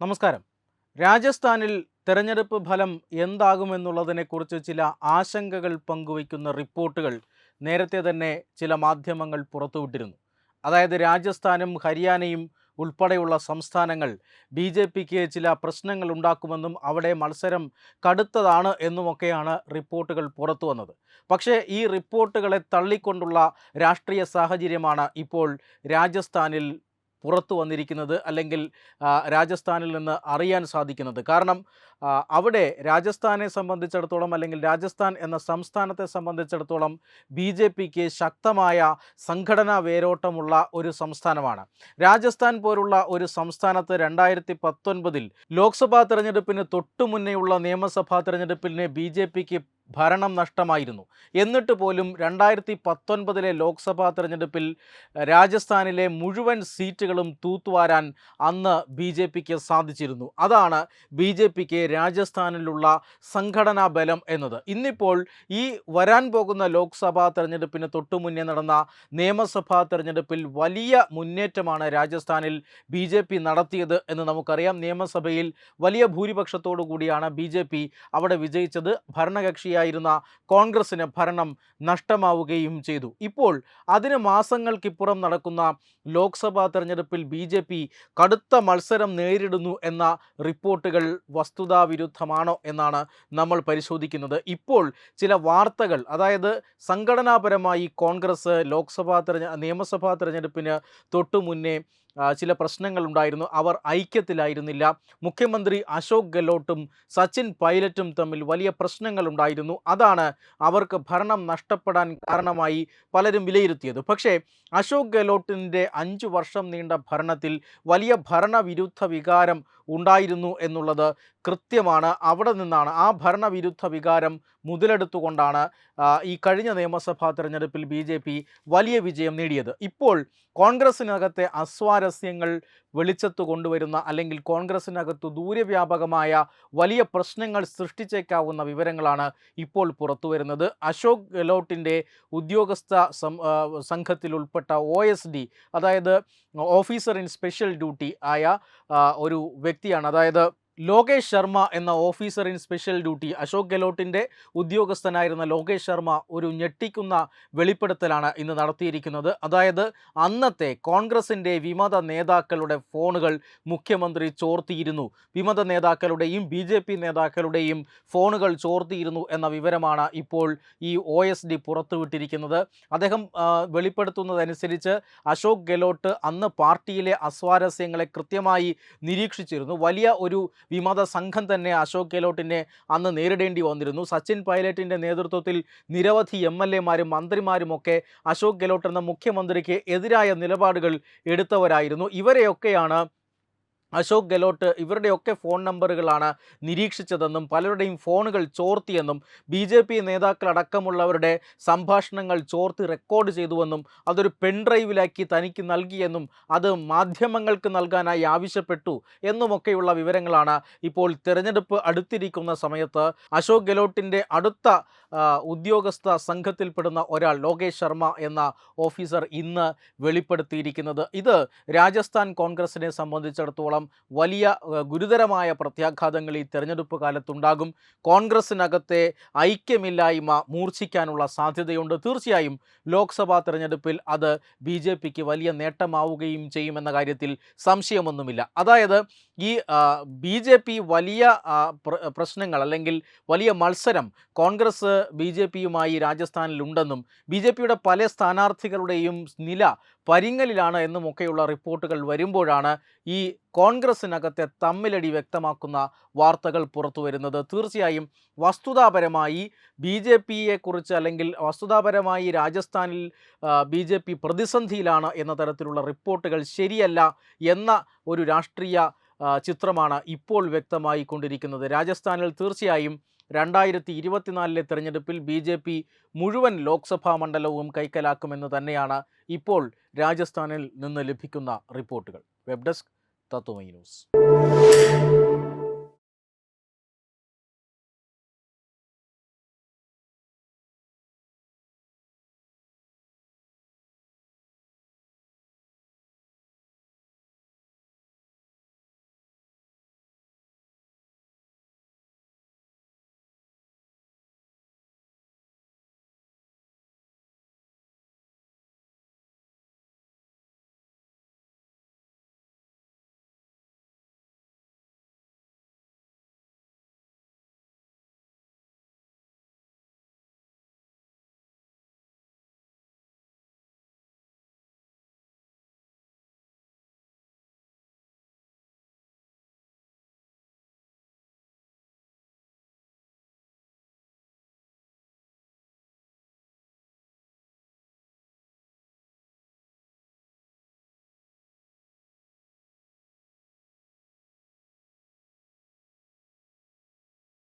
നമസ്കാരം. രാജസ്ഥാനിൽ തെരഞ്ഞെടുപ്പ് ഫലം എന്താകുമെന്നുള്ളതിനെക്കുറിച്ച് ചില ആശങ്കകൾ പങ്കുവയ്ക്കുന്ന റിപ്പോർട്ടുകൾ നേരത്തെ തന്നെ ചില മാധ്യമങ്ങൾ പുറത്തുവിട്ടിരുന്നു. അതായത് രാജസ്ഥാനും ഹരിയാനയും ഉൾപ്പെടെയുള്ള സംസ്ഥാനങ്ങൾ ബി ജെ പിക്ക് ചില പ്രശ്നങ്ങൾ ഉണ്ടാക്കുമെന്നും അവിടെ മത്സരം കടുത്തതാണ് എന്നുമൊക്കെയാണ് റിപ്പോർട്ടുകൾ പുറത്തു വന്നത്. പക്ഷേ ഈ റിപ്പോർട്ടുകളെ തള്ളിക്കൊണ്ടുള്ള രാഷ്ട്രീയ സാഹചര്യമാണ് ഇപ്പോൾ രാജസ്ഥാനിൽ പുറത്തു വന്നിരിക്കുന്നത് അല്ലെങ്കിൽ രാജസ്ഥാനിൽ നിന്ന് അറിയാൻ സാധിക്കുന്നത്. കാരണം അവിടെ രാജസ്ഥാനെ സംബന്ധിച്ചിടത്തോളം അല്ലെങ്കിൽ രാജസ്ഥാൻ എന്ന സംസ്ഥാനത്തെ സംബന്ധിച്ചിടത്തോളം ബി ജെ പിക്ക് ശക്തമായ സംഘടനാ വേരോട്ടമുള്ള ഒരു സംസ്ഥാനമാണ്. രാജസ്ഥാൻ പോലുള്ള ഒരു സംസ്ഥാനത്ത് രണ്ടായിരത്തി പത്തൊൻപതിൽ ലോക്സഭാ തെരഞ്ഞെടുപ്പിന് തൊട്ടു മുന്നേയുള്ള നിയമസഭാ തെരഞ്ഞെടുപ്പിനെ ബി ജെ പിക്ക് ഭരണം നഷ്ടമായിരുന്നു. എന്നിട്ട് പോലും രണ്ടായിരത്തി പത്തൊൻപതിലെ ലോക്സഭാ തെരഞ്ഞെടുപ്പിൽ രാജസ്ഥാനിലെ മുഴുവൻ സീറ്റുകളും തൂത്തുവാരാൻ അന്ന് ബി ജെ പിക്ക് സാധിച്ചിരുന്നു. അതാണ് ബി ജെ പിക്ക് രാജസ്ഥാനിലുള്ള സംഘടനാ ബലം എന്നത്. ഇന്നിപ്പോൾ ഈ വരാൻ പോകുന്ന ലോക്സഭാ തെരഞ്ഞെടുപ്പിന് തൊട്ടു മുന്നേ നടന്ന നിയമസഭാ തെരഞ്ഞെടുപ്പിൽ വലിയ മുന്നേറ്റമാണ് രാജസ്ഥാനിൽ ബി ജെ പി നടത്തിയത് എന്ന് നമുക്കറിയാം. നിയമസഭയിൽ വലിയ ഭൂരിപക്ഷത്തോടു കൂടിയാണ് ബി ജെ പി അവിടെ വിജയിച്ചത്. ഭരണകക്ഷിയായിരുന്ന കോൺഗ്രസിന് ഭരണം നഷ്ടമാവുകയും ചെയ്തു. ഇപ്പോൾ അതിന് മാസങ്ങൾക്കിപ്പുറം നടക്കുന്ന ലോക്സഭാ തെരഞ്ഞെടുപ്പിൽ ബി ജെ പി കടുത്ത മത്സരം നേരിടുന്നു എന്ന റിപ്പോർട്ടുകൾ വസ്തുതാവിരുദ്ധമാണോ എന്നാണ് നമ്മൾ പരിശോധിക്കുന്നത്. ഇപ്പോൾ ചില വാർത്തകൾ അതായത് സംഘടനാപരമായി കോൺഗ്രസ് ലോക്സഭാ തെരഞ്ഞ നിയമസഭാ തെരഞ്ഞെടുപ്പിന് തൊട്ടു മുന്നേ ആ, പ്രശ്നങ്ങൾ ഉണ്ടായിരുന്നു അവർ ഐക്യത്തിലായിരുന്നില്ല. മുഖ്യമന്ത്രി അശോക് ഗെഹ്ലോട്ടും സച്ചിൻ പൈലറ്റും തമ്മിൽ വലിയ പ്രശ്നങ്ങൾ ഉണ്ടായിരുന്നു അതാണ് അവർക്ക് ഭരണം നഷ്ടപ്പെടാൻ കാരണമായി പലരും വിലയിരുത്തിയത്. പക്ഷേ അശോക് ഗെഹ്ലോട്ടിന്റെ അഞ്ചു വർഷം നീണ്ട ഭരണത്തിൽ വലിയ ഭരണവിരുദ്ധ വികാരം ഉണ്ടായിരുന്നു എന്നുള്ളത് കൃത്യമാണ്. അവിടെ നിന്നാണ് ആ ഭരണവിരുദ്ധ വികാരം മുതലെടുത്തുകൊണ്ടാണ് ഈ കഴിഞ്ഞ നിയമസഭാ തെരഞ്ഞെടുപ്പിൽ ബി വലിയ വിജയം നേടിയത്. ഇപ്പോൾ കോൺഗ്രസിനകത്തെ അസ്വാരസ്യങ്ങൾ വെളിച്ചത്ത് കൊണ്ടുവരുന്ന അല്ലെങ്കിൽ കോൺഗ്രസിനകത്ത് ദൂരവ്യാപകമായ വലിയ പ്രശ്നങ്ങൾ സൃഷ്ടിച്ചേക്കാവുന്ന വിവരങ്ങളാണ് ഇപ്പോൾ പുറത്തു വരുന്നത്. അശോക് ഗെലോട്ടിന്റെ ഉദ്യോഗസ്ഥ സംഘത്തിൽ ഉൾപ്പെട്ട ഒ എസ് ഡി അതായത് ഓഫീസർ ഇൻ സ്പെഷ്യൽ ഡ്യൂട്ടി ആയ ഒരു വ്യക്തിയാണ്. അതായത് ലോകേഷ് ശർമ്മ എന്ന officer in special duty. Ashok ഗെലോട്ടിന്റെ ഉദ്യോഗസ്ഥനായിരുന്ന ലോകേഷ് ശർമ്മ ഒരു ഞെട്ടിക്കുന്ന വെളിപ്പെടുത്തലാണ് ഇന്ന് നടത്തിയിരിക്കുന്നത്. അതായത് അന്നത്തെ കോൺഗ്രസിന്റെ വിമത നേതാക്കളുടെ ഫോണുകൾ മുഖ്യമന്ത്രി ചോർത്തിയിരുന്നു. വിമത നേതാക്കളുടെയും ബി ജെ പി നേതാക്കളുടെയും ഫോണുകൾ ചോർത്തിയിരുന്നു എന്ന വിവരമാണ് ഇപ്പോൾ ഈ ഒ എസ് ഡി പുറത്തുവിട്ടിരിക്കുന്നത്. അദ്ദേഹം വെളിപ്പെടുത്തുന്നതനുസരിച്ച് അശോക് ഗെലോട്ട് അന്ന് പാർട്ടിയിലെ അസ്വാരസ്യങ്ങളെ കൃത്യമായി നിരീക്ഷിച്ചിരുന്നു. വലിയ ഒരു വിമത സംഘം തന്നെ അശോക് ഗെഹ്ലോട്ടിനെ അന്ന് നേരിടേണ്ടി വന്നിരുന്നു. സച്ചിൻ പൈലറ്റിന്റെ നേതൃത്വത്തിൽ നിരവധി എം എൽ എമാരും മന്ത്രിമാരുമൊക്കെ അശോക് ഗെഹ്ലോട്ട് എന്ന മുഖ്യമന്ത്രിക്ക് എതിരായ നിലപാടുകൾ എടുത്തവരായിരുന്നു. ഇവരെയൊക്കെയാണ് അശോക് ഗെലോട്ട് ഇവരുടെയൊക്കെ ഫോൺ നമ്പറുകളാണ് നിരീക്ഷിച്ചതെന്നും പലരുടെയും ഫോണുകൾ ചോർത്തിയെന്നും ബി ജെ പി നേതാക്കളടക്കമുള്ളവരുടെ സംഭാഷണങ്ങൾ ചോർത്തി റെക്കോർഡ് ചെയ്തുവെന്നും അതൊരു പെൺഡ്രൈവിലാക്കി തനിക്ക് നൽകിയെന്നും അത് മാധ്യമങ്ങൾക്ക് നൽകാനായി ആവശ്യപ്പെട്ടു എന്നുമൊക്കെയുള്ള വിവരങ്ങളാണ് ഇപ്പോൾ തിരഞ്ഞെടുപ്പ് അടുത്തിരിക്കുന്ന സമയത്ത് അശോക് ഗെലോട്ടിന്റെ അടുത്ത ഉദ്യോഗസ്ഥ സംഘത്തിൽപ്പെടുന്ന ഒരാൾ ലോകേഷ് ശർമ്മ എന്ന ഓഫീസർ ഇന്ന് വെളിപ്പെടുത്തിയിരിക്കുന്നത്. ഇത് രാജസ്ഥാൻ കോൺഗ്രസിനെ സംബന്ധിച്ചിടത്തോളം വലിയ ഗുരുതരമായ പ്രത്യാഘാതങ്ങൾ ഈ തെരഞ്ഞെടുപ്പ് കാലത്തുണ്ടാകും. കോൺഗ്രസിനകത്തെ ഐക്യമില്ലായ്മ മൂർച്ഛിക്കാനുള്ള സാധ്യതയുണ്ട്. തീർച്ചയായും ലോക്സഭാ തെരഞ്ഞെടുപ്പിൽ അത് ബി വലിയ നേട്ടമാവുകയും ചെയ്യുമെന്ന കാര്യത്തിൽ സംശയമൊന്നുമില്ല. അതായത് ഈ ബി ജെ പി വലിയ പ്രശ്നങ്ങൾ അല്ലെങ്കിൽ വലിയ മത്സരം കോൺഗ്രസ് ബി ജെ പിയുമായി രാജസ്ഥാനിലുണ്ടെന്നും ബി ജെ പിയുടെ പല സ്ഥാനാർത്ഥികളുടെയും നില പരിങ്ങലിലാണ് എന്നുമൊക്കെയുള്ള റിപ്പോർട്ടുകൾ വരുമ്പോഴാണ് ഈ കോൺഗ്രസിനകത്തെ തമ്മിലടി വ്യക്തമാക്കുന്ന വാർത്തകൾ പുറത്തു വരുന്നത് തീർച്ചയായും വസ്തുതാപരമായി ബി ജെ പിയെക്കുറിച്ച് അല്ലെങ്കിൽ വസ്തുതാപരമായി രാജസ്ഥാനിൽ ബി ജെ പി പ്രതിസന്ധിയിലാണ് എന്ന തരത്തിലുള്ള റിപ്പോർട്ടുകൾ ശരിയല്ല എന്ന ഒരു രാഷ്ട്രീയ ചിത്രമാണ് ഇപ്പോൾ വ്യക്തമായി കൊണ്ടിരിക്കുന്നത്. രാജസ്ഥാനിൽ തീർച്ചയായും രണ്ടായിരത്തി ഇരുപത്തിനാലിലെ തെരഞ്ഞെടുപ്പിൽ ബി ജെ പി മുഴുവൻ ലോക്സഭാ മണ്ഡലവും കൈക്കലാക്കുമെന്ന് തന്നെയാണ് ഇപ്പോൾ രാജസ്ഥാനിൽ നിന്ന് ലഭിക്കുന്ന റിപ്പോർട്ടുകൾ. Web desk Tatwamayi news.